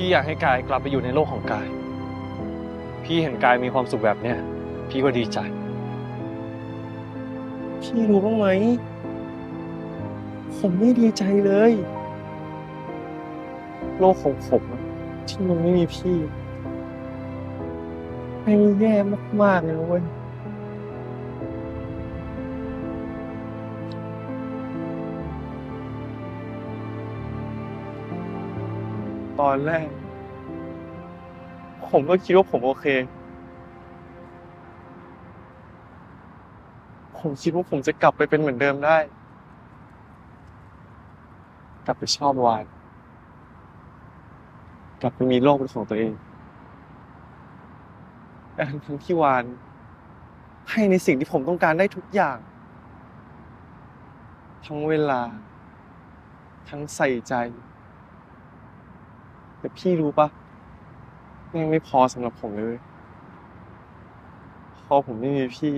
พี่อยากให้กายกลับไปอยู่ในโลกของกาย พี่เห็นกายมีความสุขแบบเนี้ยพี่ก็ดีใจ พี่รู้บ้างไหม ผมไม่ดีใจเลย โลกของผมอะที่มันไม่มีพี่ไม่งแย่มากๆเลยนะเว้ย ตอนแรก ผมก็คิดว่าผมโอเค ผมคิดว่าผมจะกลับไปเป็นเหมือนเดิมได้ กลับไปชอบวานกลับไปมีโลกเป็นของตัวเองแต่ทั้งที่วาน ให้ในสิ่งที่ผมต้องการได้ทุกอย่าง ทั้งเวลา ทั้งใส่ใจ แต่พี่รู้ปะยังไม่พอสำหรับผมเลยพราะผมไม่มีพี่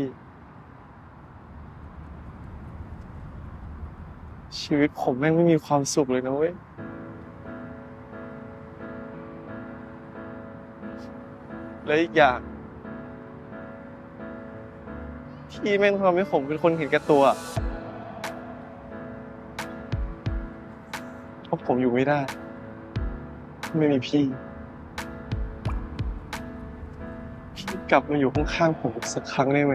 ชีวิตผมแม่งไม่มีความสุขเลยนะเว้ยและอีกอย่าง พี่แม่งทำให้ผมเป็นคนเห็นแก่ตัวเพราะผมอยู่ไม่ได้ ไม่มีพี่ พี่กลับมาอยู่ข้างๆผมสักครั้งได้ไหม